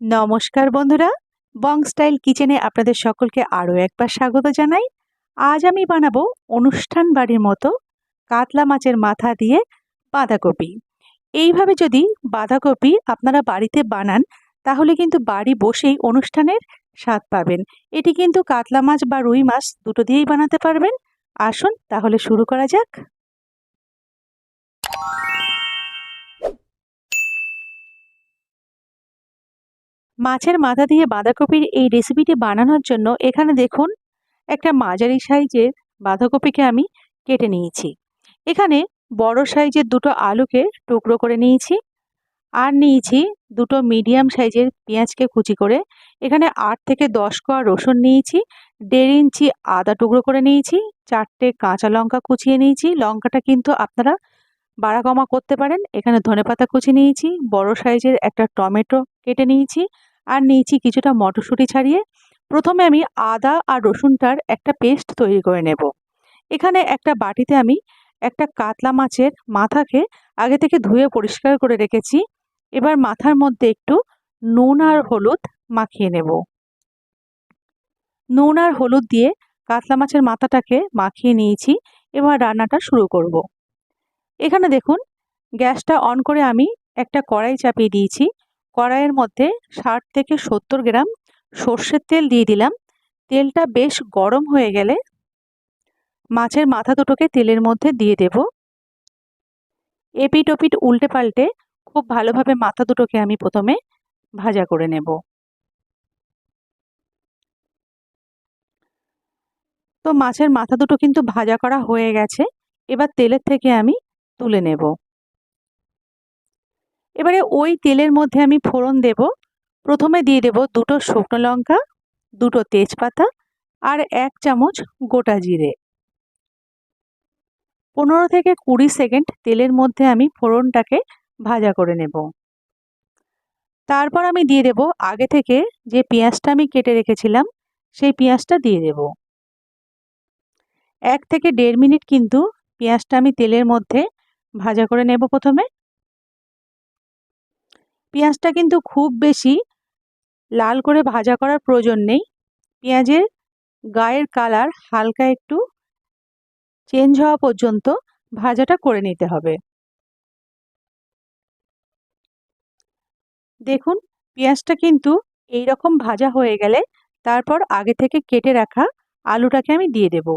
নমস্কার বন্ধুরা, বং স্টাইল কিচেনে আপনাদের সকলকে আরও একবার স্বাগত জানাই। আজ আমি বানাবো অনুষ্ঠান বাড়ির মতো কাতলা মাছের মাথা দিয়ে বাঁধাকপি। এইভাবে যদি বাঁধাকপি আপনারা বাড়িতে বানান, তাহলে কিন্তু বাড়ি বসেই অনুষ্ঠানের স্বাদ পাবেন। এটি কিন্তু কাতলা মাছ বা রুই মাছ দুটো দিয়েই বানাতে পারবেন। আসুন তাহলে শুরু করা যাক। মাছের মাথা দিয়ে বাঁধাকপির এই রেসিপিটি বানানোর জন্য এখানে দেখুন, একটা মাঝারি সাইজের বাঁধাকপিকে আমি কেটে নিয়েছি। এখানে বড় সাইজের দুটো আলুকে টুকরো করে নিয়েছি আর নিয়েছি দুটো মিডিয়াম সাইজের পেঁয়াজকে কুচি করে। এখানে আট থেকে দশ কোয়া রসুন নিয়েছি, দেড় ইঞ্চি আদা টুকরো করে নিয়েছি, চারটে কাঁচা লঙ্কা কুচিয়ে নিয়েছি। লঙ্কাটা কিন্তু আপনারা বাড়া কমা করতে পারেন। এখানে ধনেপাতা কুচি নিয়েছি, বড় সাইজের একটা টমেটো কেটে নিয়েছি আর নিয়েছি কিছুটা মটরশুঁটি ছাড়িয়ে। প্রথমে আমি আদা আর রসুনটার একটা পেস্ট তৈরি করে নেব। এখানে একটা বাটিতে আমি একটা কাতলা মাছের মাথাকে আগে থেকে ধুয়ে পরিষ্কার করে রেখেছি। এবার মাথার মধ্যে একটু নুন আর হলুদ মাখিয়ে নেব। নুন আর হলুদ দিয়ে কাতলা মাছের মাথাটাকে মাখিয়ে নিয়েছি। এবার রান্নাটা শুরু করব। এখানে দেখুন, গ্যাসটা অন করে আমি একটা কড়াই চাপিয়ে দিয়েছি। কড়াইয়ের মধ্যে ষাট থেকে সত্তর গ্রাম সর্ষের তেল দিয়ে দিলাম। তেলটা বেশ গরম হয়ে গেলে মাছের মাথা দুটোকে তেলের মধ্যে দিয়ে দেব। এপিট ওপিট উল্টে পাল্টে খুব ভালোভাবে মাথা দুটোকে আমি প্রথমে ভাজা করে নেব। তো মাছের মাথা দুটো কিন্তু ভাজা করা হয়ে গেছে। এবার তেলের থেকে আমি তুলে নেব। এবারে ওই তেলের মধ্যে আমি ফোড়ন দেব। প্রথমে দিয়ে দেব দুটো শুকনো লঙ্কা, দুটো তেজপাতা আর এক চামচ গোটা জিরে। পনেরো থেকে কুড়ি সেকেন্ড তেলের মধ্যে আমি ফোড়নটাকে ভাজা করে নেব। তারপর আমি দিয়ে দেব আগে থেকে যে পেঁয়াজটা আমি কেটে রেখেছিলাম, সেই পেঁয়াজটা দিয়ে দেব। এক থেকে দেড় মিনিট কিন্তু পেঁয়াজটা আমি তেলের মধ্যে ভাজা করে নেব প্রথমে। পেঁয়াজটা কিন্তু খুব বেশি লাল করে ভাজা করার প্রয়োজন নেই। পেঁয়াজের গায়ের কালার হালকা একটু চেঞ্জ হওয়া পর্যন্ত ভাজাটা করে নিতে হবে। দেখুন, পেঁয়াজটা কিন্তু এই রকম ভাজা হয়ে গেলে তারপর আগে থেকে কেটে রাখা আলুটাকে আমি দিয়ে দেব।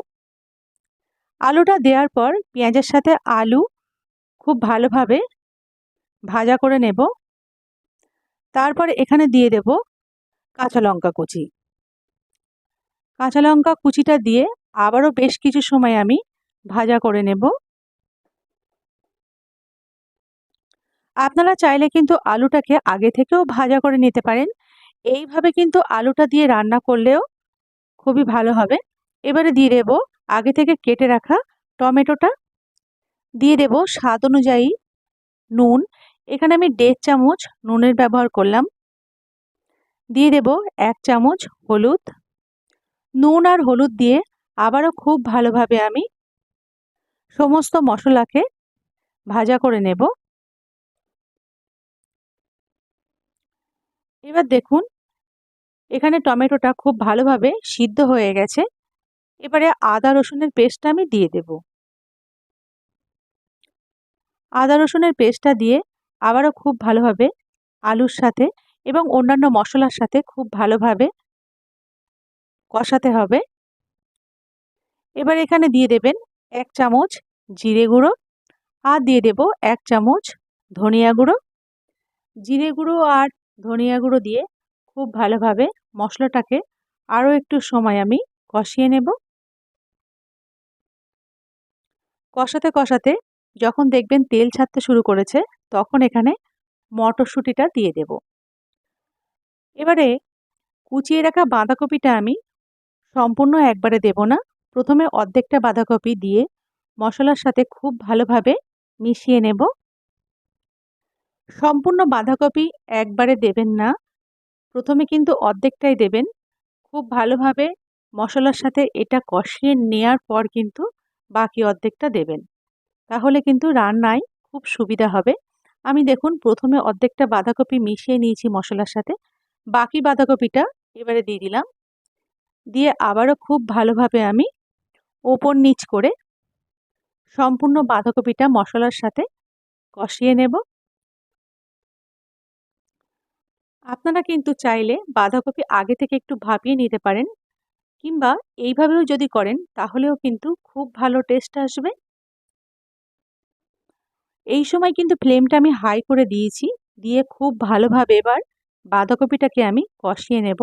আলুটা দেওয়ার পর পেঁয়াজের সাথে আলু খুব ভালোভাবে ভাজা করে নেব। তারপর এখানে দিয়ে দেব কাঁচা লঙ্কা কুচি। কাঁচা লঙ্কা কুচিটা দিয়ে আবারও বেশ কিছু সময় আমি ভাজা করে নেব। আপনারা চাইলে কিন্তু আলুটাকে আগে থেকেও ভাজা করে নিতে পারেন। এইভাবে কিন্তু আলুটা দিয়ে রান্না করলেও খুবই ভালো হবে। এবারে দিয়ে দেব আগে থেকে কেটে রাখা টমেটোটা। দিয়ে দেব স্বাদ অনুযায়ী নুন। এখানে আমি দেড় চামচ নুনের ব্যবহার করলাম। দিয়ে দেব এক চামচ হলুদ। নুন আর হলুদ দিয়ে আবারও খুব ভালোভাবে আমি সমস্ত মশলাকে ভাজা করে নেব। এবার দেখুন, এখানে টমেটোটা খুব ভালোভাবে সিদ্ধ হয়ে গেছে। এবারে আদা রসুনের পেস্টটা আমি দিয়ে দেব। আদা রসুনের পেস্টটা দিয়ে আবারও খুব ভালোভাবে আলুর সাথে এবং অন্যান্য মশলার সাথে খুব ভালোভাবে কষাতে হবে। এবার এখানে দিয়ে দেবেন এক চামচ জিরে গুঁড়ো আর দিয়ে দেব এক চামচ ধনিয়া গুঁড়ো। জিরে গুঁড়ো আর ধনিয়া গুঁড়ো দিয়ে খুব ভালোভাবে মশলাটাকে আরও একটু সময় আমি কষিয়ে নেব। কষাতে কষাতে যখন দেখবেন তেল ছাড়তে শুরু করেছে তখন এখানে মটরশুঁটিটা দিয়ে দেব। এবারে কুচিয়ে রাখা বাঁধাকপিটা আমি সম্পূর্ণ একবারে দেব না। প্রথমে অর্ধেকটা বাঁধাকপি দিয়ে মশলার সাথে খুব ভালোভাবে মিশিয়ে নেব। সম্পূর্ণ বাঁধাকপি একবারে দেবেন না। প্রথমে কিন্তু অর্ধেকটাই দেবেন। খুব ভালোভাবে মশলার সাথে এটা কষিয়ে নেওয়ার পর কিন্তু বাকি অর্ধেকটা দেবেন। তাহলে কিন্তু রান্নায় খুব সুবিধা হবে। আমি দেখুন, প্রথমে অর্ধেকটা বাঁধাকপি মিশিয়ে নিয়েছি মশলার সাথে। বাকি বাঁধাকপিটা এবারে দিয়ে দিলাম। দিয়ে আবারও খুব ভালোভাবে আমি ওপর নিচ করে সম্পূর্ণ বাঁধাকপিটা মশলার সাথে কষিয়ে নেব। আপনারা কিন্তু চাইলে বাঁধাকপি আগে থেকে একটু ভাপিয়ে নিতে পারেন, কিংবা এইভাবেও যদি করেন, তাহলেও কিন্তু খুব ভালো টেস্ট আসবে। এই সময় কিন্তু ফ্লেমটা আমি হাই করে দিয়েছি। দিয়ে খুব ভালোভাবে এবার বাঁধাকপিটাকে আমি কষিয়ে নেব।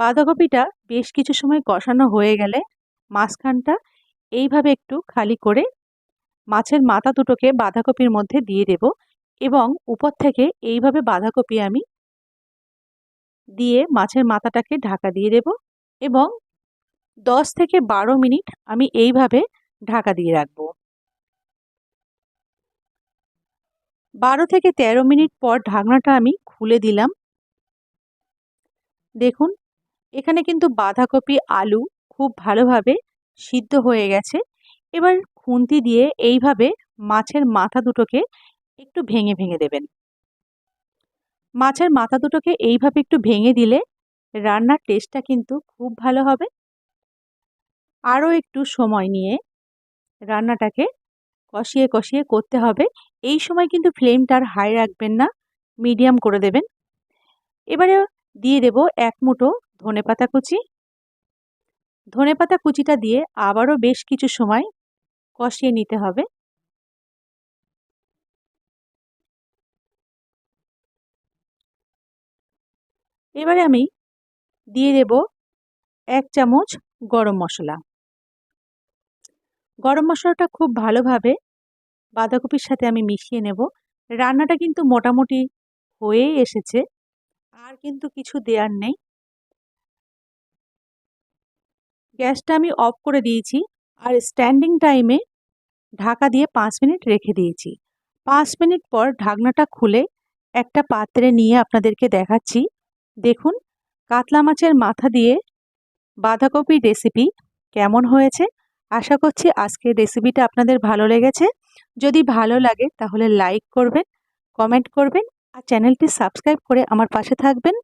বাঁধাকপিটা বেশ কিছু সময় কষানো হয়ে গেলে মাঝখানটা এইভাবে একটু খালি করে মাছের মাথা দুটোকে বাঁধাকপির মধ্যে দিয়ে দেব এবং উপর থেকে এইভাবে বাঁধাকপি আমি দিয়ে মাছের মাথাটাকে ঢাকা দিয়ে দেব এবং দশ থেকে বারো মিনিট আমি এইভাবে ঢাকা দিয়ে রাখব। বারো থেকে ১৩ মিনিট পর ঢাকনাটা আমি খুলে দিলাম। দেখুন, এখানে কিন্তু বাঁধাকপি, আলু খুব ভালোভাবে সিদ্ধ হয়ে গেছে। এবার খুন্তি দিয়ে এইভাবে মাছের মাথা দুটোকে একটু ভেঙে ভেঙে দেবেন। মাছের মাথা দুটোকে এইভাবে একটু ভেঙে দিলে রান্নার টেস্টটা কিন্তু খুব ভালো হবে। আরও একটু সময় নিয়ে রান্নাটাকে কষিয়ে কষিয়ে করতে হবে। এই সময় কিন্তু ফ্লেমটা আর হাই রাখবেন না মিডিয়াম করে দেবেন। এবারে দিয়ে দেব এক মুঠো ধনে পাতা কুচি। ধনে পাতা কুচিটা দিয়ে আবারও বেশ কিছু সময় কষিয়ে নিতে হবে। এবারে আমি দিয়ে দেব এক চামচ গরম মশলা। গরম মশলাটা খুব ভালোভাবে বাঁধাকপির সাথে আমি মিশিয়ে নেব। রান্নাটা কিন্তু মোটামুটি হয়েই এসেছে, আর কিন্তু কিছু দেওয়ার নেই। গ্যাসটা আমি অফ করে দিয়েছি, আর স্ট্যান্ডিং টাইমে ঢাকা দিয়ে পাঁচ মিনিট রেখে দিয়েছি। পাঁচ মিনিট পর ঢাকনাটা খুলে একটা পাত্রে নিয়ে আপনাদেরকে দেখাচ্ছি। দেখুন, কাতলা মাছের মাথা দিয়ে বাঁধাকপির রেসিপি কেমন হয়েছে। আশা করছি আজকের রেসিপিটা আপনাদের ভালো লেগেছে। যদি ভালো লাগে তাহলে লাইক করবেন কমেন্ট করবেন আর চ্যানেলটি সাবস্ক্রাইব করে আমার পাশে থাকবেন।